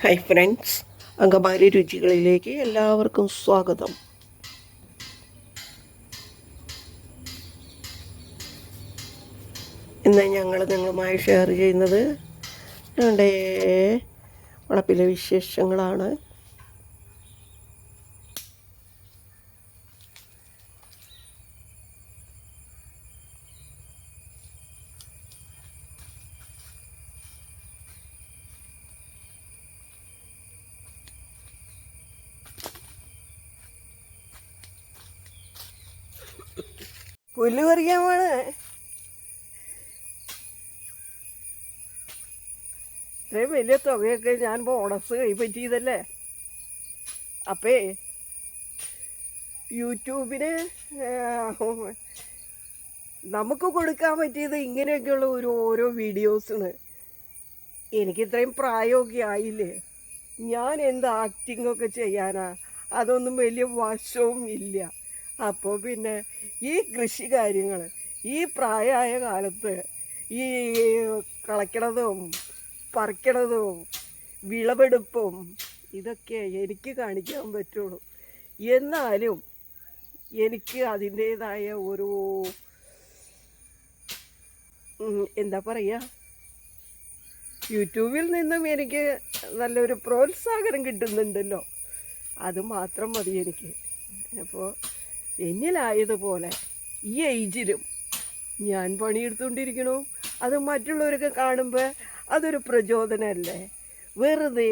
Hi friends അങ്കമാരി രുചികളിലേക്ക് എല്ലാവർക്കും സ്വാഗതം. ഇന്ന് ഞങ്ങൾ നിങ്ങളുമായി ഷെയർ ചെയ്യുന്നത് ഞങ്ങളുടെ വളപ്പിലെ വിശേഷങ്ങളാണ്. പുല്ല് പറിക്കാൻ പോണേ. ഇത്രയും വലിയ തുകയൊക്കെ ഞാൻ ബോണസ് കൈപ്പറ്റിയതല്ലേ അപ്പേ യൂട്യൂബിന് നമുക്ക് കൊടുക്കാൻ പറ്റിയത് ഇങ്ങനെയൊക്കെയുള്ള ഒരു ഓരോ വീഡിയോസാണ് എനിക്ക് ഇത്രയും പ്രായമൊക്കെ ആയില്ലേ? ഞാൻ എന്ത് ആക്ടിങ്ങൊക്കെ ചെയ്യാനാ? അതൊന്നും വലിയ വശവും ഇല്ല. അപ്പോൾ പിന്നെ ഈ കൃഷി കാര്യങ്ങൾ ഈ പ്രായമായ കാലത്ത് ഈ കളയ്ക്കണതും പറിക്കണതും വിളവെടുപ്പും ഇതൊക്കെ എനിക്ക് കാണിക്കാൻ പറ്റുള്ളൂ. എന്നാലും എനിക്ക് അതിന്റേതായ ഒരു എന്താ പറയുക യൂട്യൂബിൽ നിന്നും എനിക്ക് നല്ലൊരു പ്രോത്സാഹനം കിട്ടുന്നുണ്ടല്ലോ. അത് മാത്രം മതി എനിക്ക്. അപ്പോൾ എന്നിലായതുപോലെ ഈ ഏജിലും ഞാൻ പണിയെടുത്തുകൊണ്ടിരിക്കണു. അത് മറ്റുള്ളവരൊക്കെ കാണുമ്പോൾ അതൊരു പ്രചോദനമല്ലേ വെറുതെ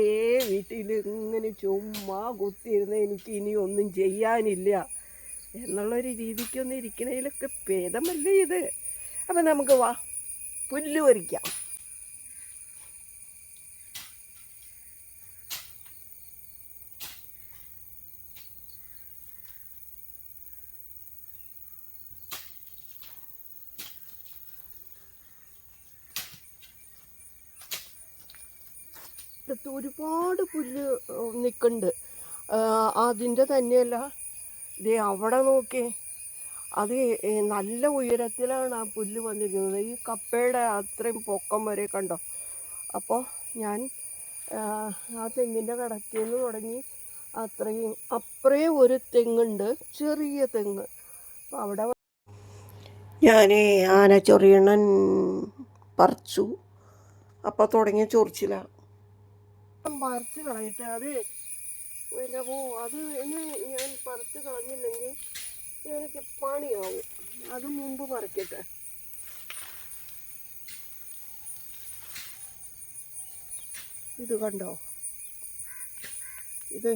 വീട്ടിൽ ഇങ്ങനെ ചുമ്മാ കുത്തിയിരുന്ന് എനിക്ക് ഇനി ഒന്നും ചെയ്യാനില്ല എന്നുള്ളൊരു രീതിക്കൊന്നും ഇരിക്കണതിലൊക്കെ ഭേദമല്ലേ ഇത്? അപ്പം നമുക്ക് വാ പുല്ല് പറിക്കാം അടുത്ത് ഒരുപാട് പുല്ല് നിൽക്കുന്നുണ്ട് അതിന്റെ തന്നെയല്ല ദേ അവിടെ നോക്കി. അത് നല്ല ഉയരത്തിലാണ് ആ പുല്ല് വന്നിരിക്കുന്നത്. ഈ കപ്പയുടെ അത്രയും പൊക്കം വരെ കണ്ടോ? അപ്പോൾ ഞാൻ ആ, തെങ്ങിന്റെ കടക്കിൽ നിന്ന് തുടങ്ങി അത്രയും അപ്പറേ ഒരു തെങ്ങുണ്ട് ചെറിയ തെങ്ങ്. അപ്പോൾ അവിടെ ഞാൻ ചൊറിയണൻ പറിച്ചു. അപ്പോൾ തുടങ്ങിയ ചൊറിച്ചിലാണ് പറിച്ച് കളയട്ടെ. അത് പിന്നെ പോ അത് ഇനി ഞാൻ പറിച്ച് കളഞ്ഞില്ലെങ്കിൽ എനിക്ക് പണിയാവും. അത് മുമ്പ് പറിക്കട്ടെ. ഇത് കണ്ടോ? ഇത്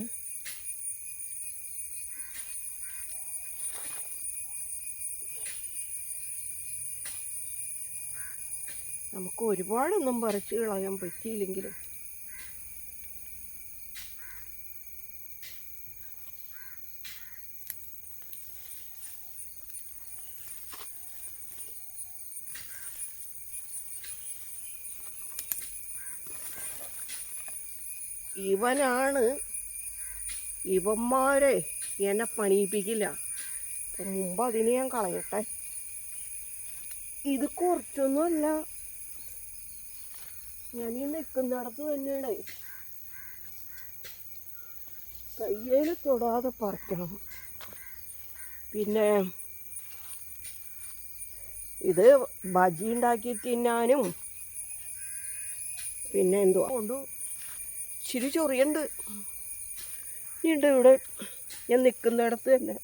നമുക്ക് ഒരുപാടൊന്നും പറിച്ചു കളയാൻ പറ്റിയില്ലെങ്കിലും ഇവനാണ് ഇവന്മാരെ എന്നെ പണിയിപ്പിക്കില്ല. മുമ്പ് അതിനെ ഞാൻ കളയട്ടെ. ഇത് കുറച്ചൊന്നുമല്ല. ഞാൻ ഈ നിൽക്കുന്നിടത്ത് തന്നെയാണ്. കയ്യേൽ തൊടാതെ പറിക്കണം. പിന്നെ ഇത് ബജി ഉണ്ടാക്കി തിന്നാനും പിന്നെ എന്തോ കൊണ്ടു ഇച്ചിരി ചൊറിയുണ്ട്. ഇവിടെ ഞാൻ നിൽക്കുന്നിടത്ത് തന്നെ.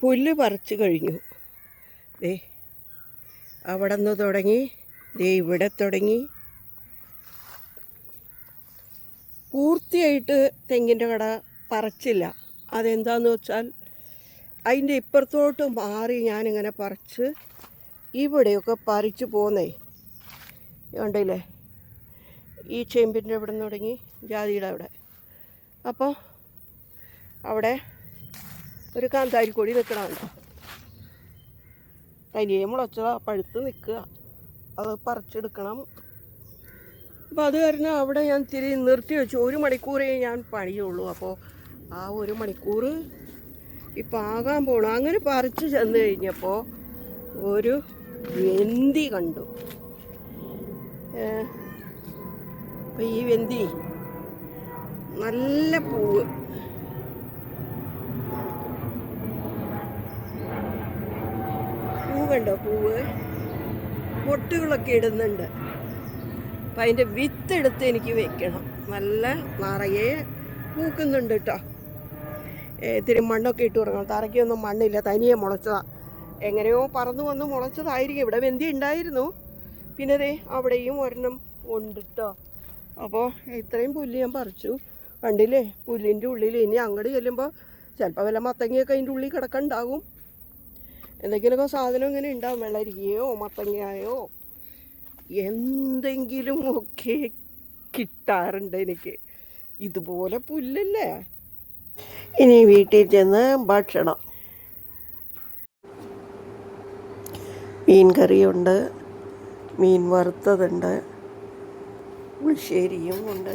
പുല്ല് പറിച്ചു കഴിഞ്ഞു. ദേ അവിടെ നിന്ന് തുടങ്ങി. ദേ ഇവിടെ തുടങ്ങി. പൂർത്തിയായിട്ട് തെങ്ങിന്റെ കട പറിച്ചില്ല. അതെന്താന്ന് വെച്ചാൽ അതിന്റെ ഇപ്പുറത്തോട്ട് മാറി ഞാനിങ്ങനെ പറിച്ച് ഇവിടെയൊക്കെ പറിച്ച് പോന്നേ. ഉണ്ടല്ലേ ഈ ചേമ്പിന്റെ ഇവിടെ നിന്ന് തുടങ്ങി. ജാതിയുടെ അവിടെ. അപ്പോൾ അവിടെ ഒരു കാന്താരി കൊടി നിൽക്കണമല്ലോ തനിയെ മുളച്ചതാ പഴുത്ത് നിൽക്കുക. അത് പറിച്ചെടുക്കണം. അപ്പം അത് കാരണം അവിടെ ഞാൻ തിരി നിർത്തി വെച്ചു. ഒരു മണിക്കൂറേ ഞാൻ പണിയുള്ളൂ. അപ്പോൾ ആ ഒരു മണിക്കൂർ ഇപ്പം ആകാൻ പോകണം അങ്ങനെ പറിച്ച് ചെന്ന് കഴിഞ്ഞപ്പോൾ ഒരു വെന്തി കണ്ടു. അപ്പം ഈ വെന്തി നല്ല പൂവ്. കണ്ടോ പൂവ്? പൊട്ടുകളൊക്കെ ഇടുന്നുണ്ട്. അപ്പം അതിന്റെ വിത്ത് എടുത്ത് എനിക്ക് വെക്കണം. നല്ല നിറയെ പൂക്കുന്നുണ്ട് കേട്ടോ ഇത്തിരി മണ്ണൊക്കെ ഇട്ട് കൊടുക്കണം. തറയ്ക്കൊന്നും മണ്ണില്ല. തനിയെ മുളച്ചതാണ് എങ്ങനെയോ പറന്നു വന്ന് മുളച്ചതായിരിക്കും. ഇവിടെ വെന്തി ഉണ്ടായിരുന്നു. പിന്നെ ദേ അവിടെയും ഒരെണ്ണം ഉണ്ട് കേട്ടോ അപ്പോൾ ഇത്രയും പുല്ല് ഞാൻ പറിച്ചു. കണ്ടില്ലേ? പുല്ലിന്റെ ഉള്ളിൽ ഇനി അങ്ങോട്ട് ചെല്ലുമ്പോൾ ചിലപ്പോൾ വല്ല മത്തങ്ങയൊക്കെ അതിന്റെ ഉള്ളിൽ കിടക്കണ്ടാകും. എന്തെങ്കിലുമൊക്കെ സാധനം ഇങ്ങനെ ഉണ്ടാവും വെള്ളരിക്കയോ മത്തങ്ങയോ എന്തെങ്കിലും ഒക്കെ കിട്ടാറുണ്ട് എനിക്ക്. ഇതുപോലെ പുല്ലല്ലേ? ഇനി വീട്ടിൽ ചെന്ന് ഭക്ഷണം. മീൻ കറിയുണ്ട് മീൻ വറുത്തതുണ്ട് പുളിശ്ശേരിയും ഉണ്ട്.